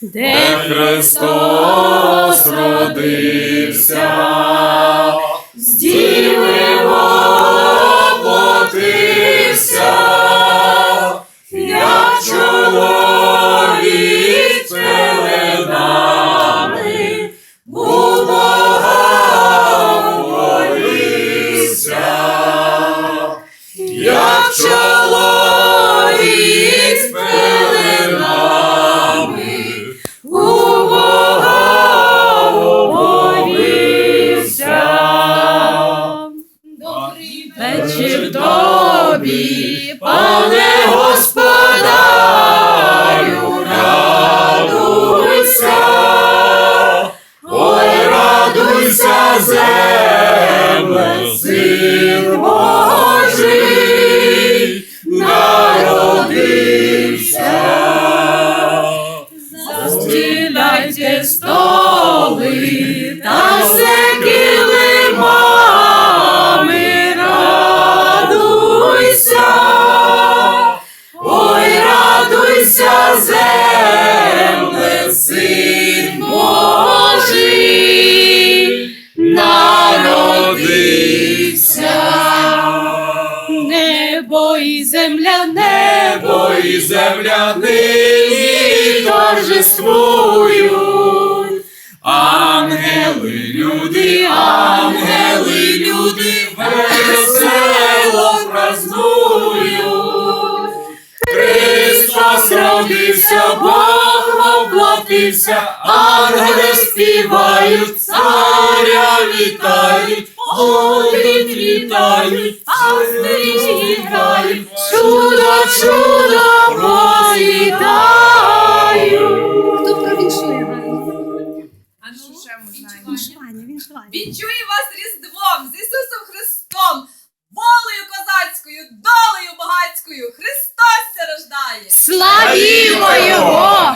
де Христос Вечір тобі, пане господарю, радуйся, ой, радуйся, земле, син Божий, народився. Застіляйте столи небо і земля, Небо і земля нині торжествують. Ангели, люди, ангели, люди, весело празнують. Христос родився, Бог воплотився, ангели співають, царя вітають, Голубі вітають, пастирі чудо, чудо посідають. Хто провіншує Ганна? А ну, ще ми знаємо. Віншування, віншування. Вінчує вас Різдвом з Ісусом Христом, волею козацькою, долею багацькою. Христос рождає! Славімо Його!